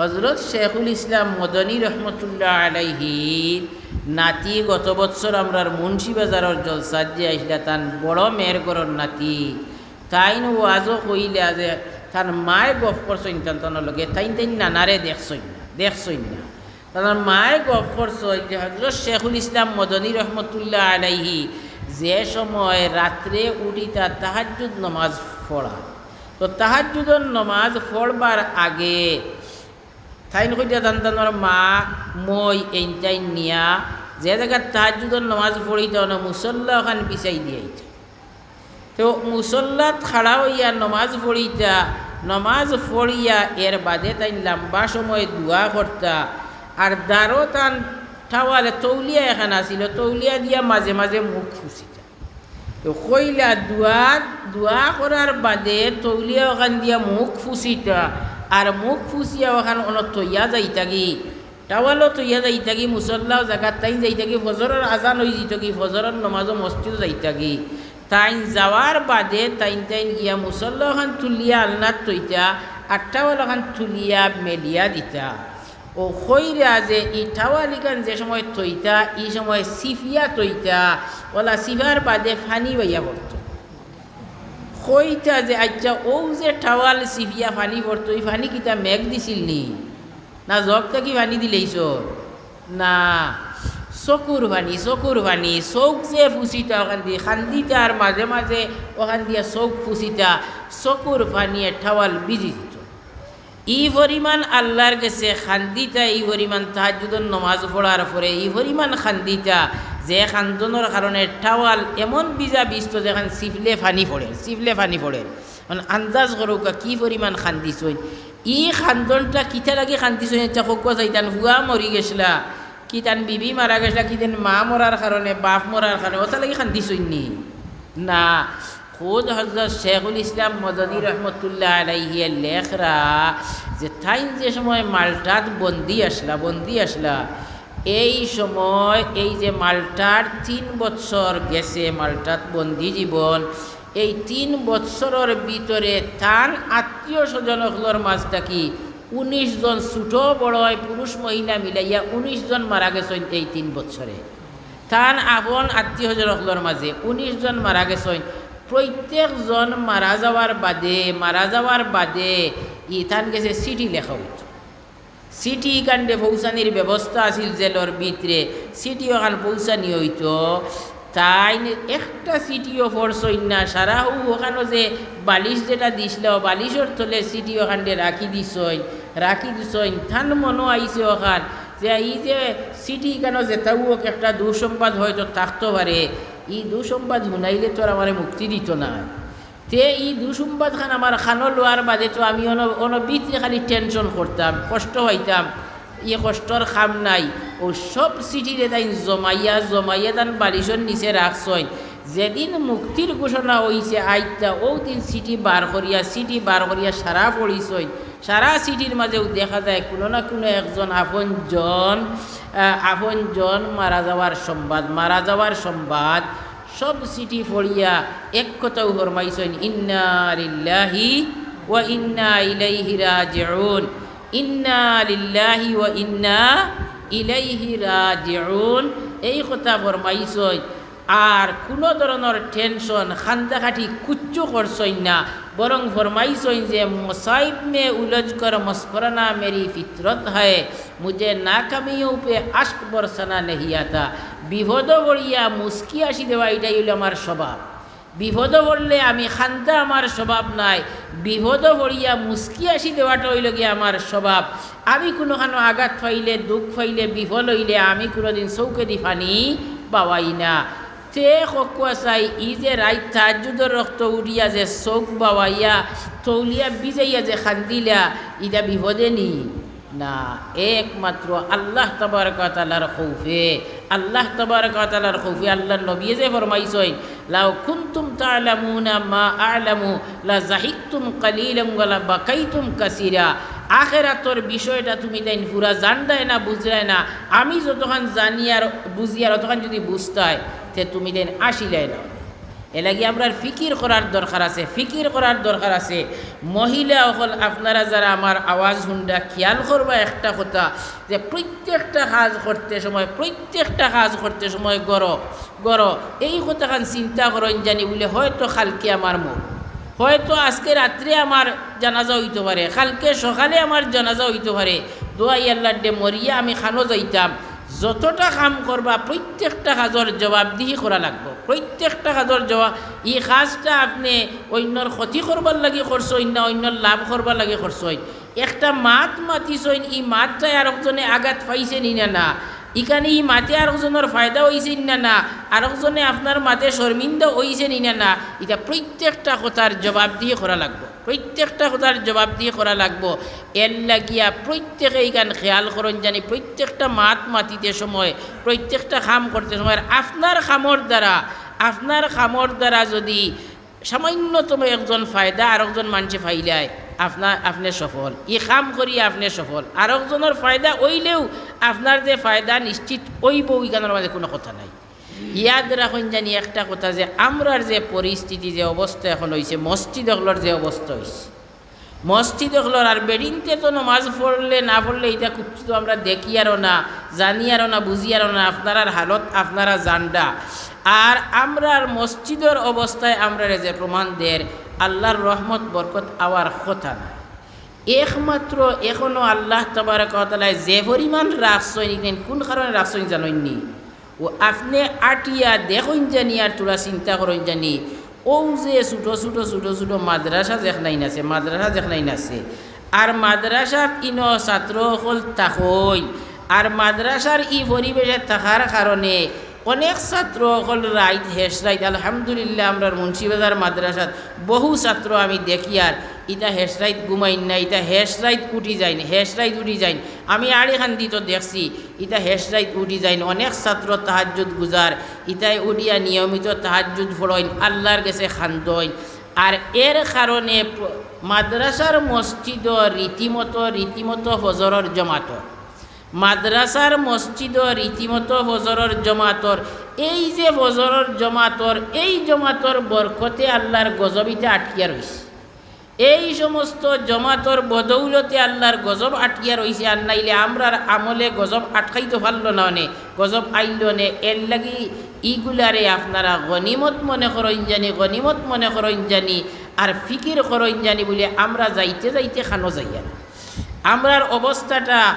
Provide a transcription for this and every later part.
হজরত শেখুল ইসলাম মদনী রহমতুল্লাহ আলাইহি নাতি, গত বছর আমরার মুন্সি বাজারের জলসাদ যে আইসলা, তান বড় মেয়ের গরর নাতি। তাইন ওয়াজও কইলে যে, তার মায়ে গফ করছইন তান লগে। তাইন তাইন নানারে দেখছইন না দেখছইন না। তার মায়ে গফ করছই যে হজরত শেখুল ইসলাম মদনী রহমতুল্লাহ আলাইহি যে সময় রাত্রে উঠিতা তাহাজ্জুদ নমাজ পড়া। তো তাহাজ্জুদর নমাজ পড়বার আগে তাইন কইটা তান্তানোর মা, মই এইটাই নিয়া, যে জায়গার তাহাজুদর নমাজ পড়িতে না মুসল্লা ওখান পিছাই দিয়াইছে তো মুসল্লাত খাড়া হইয়া নমাজ পড়িতা নমাজ পড়িয়া এর বাদে তাই লম্বা সময় দোয়া করতা আর দ্বারও তান ঠাওয়ালে তৌলিয়া এখান আসিল তৌলিয়া দিয়া মাঝে মাঝে মুখ ফুসিতা তো কইলা দোয়া দোয়া করার বাদে তৌলিয়া ওখান দিয়া মুখ ফুসিতা আর মুখ ফুসিয়া ওখান অনত অন তৈয়া যাইতাগি টাওয়ালও তৈয়া থাকি মুসল্লাও জাগাত তাইন থাকি ফজরের আজান হয়ে যেতগি ফজরের নমাজও মস্তিও যাই থাকি তাইন যাওয়ার বাদে তাইন তাইন গিয়া মুসল্লা ওখান তুলিয়া আলনাত তৈতা আর টাওয়াল ওখান তুলিয়া মেলিয়া দিতা ও খৈরা যে ই টাওয়ালিকান যে সময় তৈতা এই সময় সিফিয়া তৈতা ওলা সিফার বাদে ফানি বাইয়া পড়তো কইতা যে আচ্ছা ও যে টাওয়াল সিফিয়া ফানি পড়তো এই ফানি কিতা মেঘ দিছিল নি? না জগটা কি ফানি দিলেইছ। না চকুর ফানি চকুর ফানি চৌক যে ফুচিতা, ওখান দিয়ে খান্দিতা আর মাঝে মাঝে ওখান দিয়া চৌক ফুচিতা চকুর ফানিয়ে টাওয়াল বিজি দিত। ই পরিমাণ আল্লাহর কাছে খান্দিতা এই পরিমাণ তাহাজুদর নমাজ পড়ার পরে এই পরিমাণ খান্দিতা যে খান্দনের কারণে টাওয়াল এমন বিজা বিস্ত যেখান সিফলে ফানি পড়ে, সিফলে ফানি পড়ে। মানে আন্দাজ করুক কি পরিমাণ খান্দিছই ই খান্দনটা কিতা লাগে খান্দিছই এটা হোক যাইতান হুয়া মরি গেছিলা। কি বিবি মারা গেছিলা, কি মা মরার কারণে বাপ মরার কারণে ওটা লাগে খান্দিছই নি? না, খোদ হজরত শেখুল ইসলাম মদনী রহমতুল্লাহ আলাইহিয়া লেখরা যে তাইন যে সময় মালটাত বন্দি আসলা বন্দি আসলা এই সময় এই যে মালটার তিন বৎসর গেছে মালটাত বন্দি জীবন। এই তিন বৎসরের ভিতরে তান আত্মীয় স্বজনগুলোর মাঝ থাকি উনিশ জন ছোটো, বড় পুরুষ, মহিলা মিলাইয়া উনিশ জন মারা গেছেন এই তিন বৎসরে তান আপন আত্মীয় স্বজনগুলোর মাঝে উনিশ জন মারা গেছেন। প্রত্যেকজন মারা যাওয়ার বাদে, মারা যাওয়ার বাদে ইথান গেছে চিঠি লেখা হইত। সিটি কাণ্ডে পৌঁছানির ব্যবস্থা আছিল জেলর ভিতরে। সিটি ওখান পৌঁছানি হইতো। তাই একটা সিটিও ফোর্সইন না। সারা হু ওখানে যে বালিশ যেটা দিছিল বালিশর তলে সিটি ওখানে রাখি দিছইন রাখি দিছইন। থান মনো আইছে ওখান যে এই যে সিটি কেন যেতাও একটা দুঃসংবাদ হয়তো থাকতে পারে। এই দুঃসংবাদ শুনাইলে তো আর আমার মুক্তি দিত না। তে এই দুঃসংবাদ খান আমার খানো লোয়ার বাদে তো আমি অন খালি টেনশন করতাম, কষ্ট হইতাম ই কষ্টর খাম নাই। ও সব চিঠিরে তাই জমাইয়া জমাইয়া তান বালিশর নিচে রাখছই যেদিন মুক্তির ঘোষণা হইছে আইতা ও দিন চিঠি বার করিয়া, চিঠি বার করিয়া সারা পড়িছই সারা চিঠির মাঝেও দেখা যায়, কোনো না কোনো একজন আপনজন আপনজন মারা যাওয়ার সংবাদ মারা যাওয়ার সংবাদ সব চিঠি পড়িয়া এক কথাও ফরমাইছেন, ইন্না লিল্লাহি ওয়া ইন্না ইলাইহি রাজিউন। ইন্না লিল্লাহি ওয়া ইন্না ইলাইহি রাজিউন। এই কথা ফরমাইছেন। আর কোনো ধরনের টেনশন খান্দাখাটি কুচ্চু করছইন না। বরং ফরমাইছইন যে মোসাইব মে উলজ কর মস্করানা মেরি ফিতরত হয় মুঝে নাকামিও পে আশক বরসানা নেহিয়াতা। বিপদ বড়িয়া মুস্কি আসি দেওয়া এটাই হইল আমার স্বভাব। বিপদ পড়লে আমি খান্তা আমার স্বভাব নাই। বিপদ পড়িয়া মুস্কি আসি দেওয়াটা হইল গিয়ে আমার স্বভাব। আমি কোনোখানো আঘাত পাইলে দুঃখ পাইলে বিফল হইলে আমি কোনোদিন চৌকে দি ফানি পাওয়াই না। তে খকুয়া চাই, ই যে রাইত তাজুদর রক্ত উড়িয়া যে চৌক বাওয়াইয়া, তৌলিয়া বিজাইয়া যে খান্দিলা, ইটা বিপদে নি। না, একমাত্র আল্লাহ তবরকাতালার খৌফে। আল্লাহ তবরকাতালার খৌফে আল্লাহ নবী যে ফরমাইছই লাউ কুনতুম তালামুনা মা আলামু, লা জাহিকতুম কালিলাম ওয়ালা বাকাইতুম কাসিরা। আখেরাতর বিষয়টা তুমি তাই পুরা জানদায় না বুঝলায় না। আমি যতক্ষণ জানি আর বুঝি আর অতক্ষণ যদি বুঝতাই তে তুমি দেন আসিলাই না। এলাকি আমরা ফিকির করার দরকার আছে, ফিকির করার দরকার আছে। মহিলা অকল আপনারা যারা আমার আওয়াজ হুন্ডা খেয়াল করবা একটা কথা, যে প্রত্যেকটা কাজ করতে সময়, প্রত্যেকটা কাজ করতে সময় গড় গড়। এই কথাখান চিন্তা করেন জানি বলে, হয়তো খালকে আমার মুখ, হয়তো আজকে রাত্রে আমার জানাজা হইতে পারে, কালকে সকালে আমার জানাজা হইতে পারে। দোয়াই আল্লাহ ডে মরিয়া আমি খানো যাইতাম। যতটা কাম করবা, প্রত্যেকটা কাজর জবাবদিহি করা লাগবো। প্রত্যেকটা কাজর জবাব এই কাজটা আপনি অন্যর ক্ষতি করবার লাগে করছইন না অন্যর লাভ করবার লাগে করছইন একটা মাত মাতিছইন এই আর একজনে আঘাত পাইছে নি না? না ইখানে ই মাতে আরেকজনের ফায়দা হয়েছে না না আরেকজনে আপনার মাতে শর্মিন্দা হয়েছে নি না না? এটা প্রত্যেকটা কথার জবাব দিয়ে করা লাগবো। প্রত্যেকটা কথার জবাব দিয়ে করা লাগবো। এর লাগিয়া প্রত্যেকে এইখান খেয়াল করেন জানি প্রত্যেকটা মাত মাতিতে সময় প্রত্যেকটা খাম করতে সময়। আপনার খামর দ্বারা আপনার খামর দ্বারা যদি সামান্যতম একজন ফায়দা আরেকজন মানুষে ফাইলায় আপনার, আপনি সফল। ই কাম করি আপনি সফল। আরেকজনের ফায়দা ওইলেও আপনার যে ফায়দা নিশ্চিত ওইব ওইখানের মাঝে কোনো কথা নাই। ইয়াদ রাখুন জানি একটা কথা যে, আমরার যে পরিস্থিতি, যে অবস্থা এখন হয়েছে মসজিদ হলোর যে অবস্থা হয়েছে মসজিদ হলোর আর বেডিনতে তো নমাজ পড়লে, না পড়লে এটা তো আমরা দেখি আরও না জানি আরও না বুঝি আরও না আপনার হালত, আপনারা জানডা। আর আমরার মসজিদের অবস্থায় আমরা যে প্রমাণ দের আল্লাহর রহমত, বরকত আওয়ার কথা না। একমাত্র এখনও আল্লাহ তবরকতলায় যে পরিমাণ রাখছেন কোন কারণে রাখছেন জানেননি? ও আপনি আটিয়া দেখুন জানি আর তোরা চিন্তা করেন জানি, ও যে ছোটো ছোটো ছোটো ছোটো মাদ্রাসা যেখানাইন আছে, মাদ্রাসা যেখানাইন আছে, আর মাদ্রাসাত ইন ছাত্র হল তাকই আর মাদ্রাসার ই পরিবেশে থাকার কারণে অনেক ছাত্র হল রাইত হেস রাইত, আলহামদুলিল্লাহ আমরা মুন্সিবাজার মাদ্রাসাত বহু ছাত্র আমি দেখি আর। ইটা হেস রাইত ঘুমাইন না ইটা হেস রাইত উঠি যাইন, হেস রাইত উঠি যাইন। আমি আড়ি খান্দি তো দেখছি ইটা হেস রাইত উঠি যাইন, অনেক ছাত্র তাহাজুদ গুজার ইটাই উঠিয়া নিয়মিত তাহাজুদ ফড়ইন আল্লাহর কাছে খান্দইন। আর এর কারণে মাদ্রাসার মসজিদ রীতিমতো রীতিমতো ফজরের জমাতর মাদ্রাসার মসজিদ রীতিমতো ফজরের জমাতর। এই যে ফজরের জমাতর, এই জমাতর বরকতে আল্লাহর গজবিতে আটকিয়া রয়েছে এই সমস্ত জমাতর বদৌলতে আল্লাহর গজব আটকিয়া রয়েছে আর নাইলে আমরার আমলে গজব আটকাইতে পারল না নে, গজব আইল নে। এর লাগি ইগুলারে আপনারা গনিমত মনে করেন জানি, গনিমত মনে করেন জানি, আর ফিকির করেন জানি বলে আমরা যাইতে যাইতে খানো যাইয়া আমরার অবস্থাটা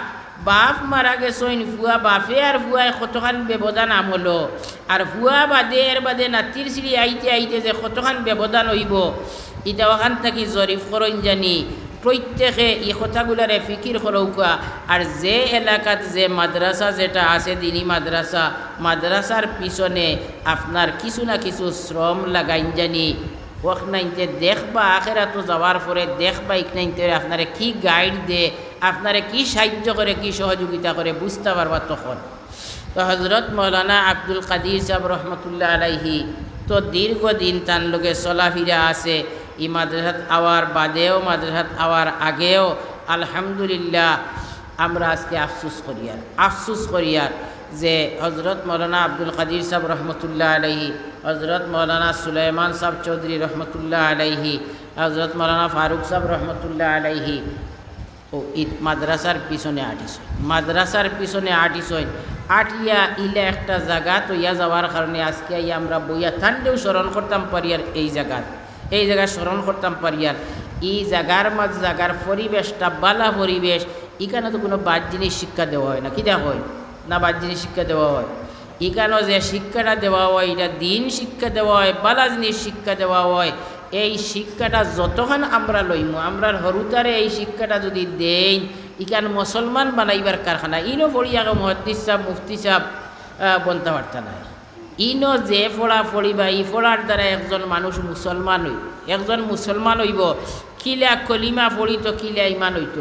বাপ মারা গেছইন ফুয়া বাপে আর ফুয়ায় কতখান ব্যবধান আমলো। আর ফুয়া বাদে এর বাদে নাতির সিঁড়ি আইতে আইতে যে কতখান ব্যবধান হইব। ইটা ওখান থাকি জরিফ করইন জানি প্রত্যেকে এই কথাগুলারে ফিকির করৌকা আর যে এলাকাত যে মাদ্রাসা যেটা আছে, দিনী মাদ্রাসা মাদ্রাসার পিছনে আপনার কিছু না কিছু শ্রম লাগাইন জানি। ওখ নাইনতে দেখবা আখেরা তো যাওয়ার পরে দেখবা ইক নাইনতে আপনারে কি গাইড দে আপনারে কি সাহায্য করে, কি সহযোগিতা করে, বুঝতে পারবা তখন। তো হজরত মৌলানা আব্দুল কাদির সাহেব রহমতুল্লাহ আলাইহি তো দীর্ঘদিন তার লোকে চলাফিরা আছে। ই মাদ্রাসাত আওয়ার বাদেও, মাদ্রাসাত আওয়ার আগেও আলহামদুলিল্লাহ আমরা আজকে আফসুস করিয়ার আফসুস করিয়ার যে হজরত মৌলানা আব্দুল কাদির সাহেব রহমতুল্লাহ আলাইহি হজরত মৌলানা সুলাইমান সাহেব চৌধুরী রহমতুল্লাহ আলাইহি হজরত মৌলানা ফারুক সাহেব রহমতুল্লাহ আলাইহি ও ঈদ মাদ্রাসার পিছনে আটিস। মাদ্রাসার পিছনে আটিস আটিয়া ইলে একটা জায়গা, তো ইয়া যাওয়ার কারণে আজকে ইয়া আমরা বইয়া থানলেও স্মরণ করতাম পারি আর এই জায়গার এই জায়গায় স্মরণ করতাম পারি আর এই জায়গার মাঝ জায়গার পরিবেশটা, বালা পরিবেশ, এখানে তো কোনো বাদ জিনিস শিক্ষা দেওয়া হয় না। কী দেওয়া হয়? না বাদ জিনিস শিক্ষা দেওয়া হয়। এখানেও যে শিক্ষাটা দেওয়া হয়, এটা দিন শিক্ষা দেওয়া হয়, বালা জিনিস শিক্ষা দেওয়া হয়। এই শিক্ষাটা যতক্ষণ আমরা লইমু আমরা হরুতারে এই শিক্ষাটা যদি দেই ইকান মুসলমান বানাইবার কারখানা, ইনো আগে মহদ্দিস সাহ মুফতি সাহ বনতে পারতা নাই। ইনো যে ফোড়া ফড়িবা ই ফোড়ার দ্বারা একজন মানুষ মুসলমান হইব একজন মুসলমান হইব, কিলা কলিমা পড়িত কিলা ইমান হইত।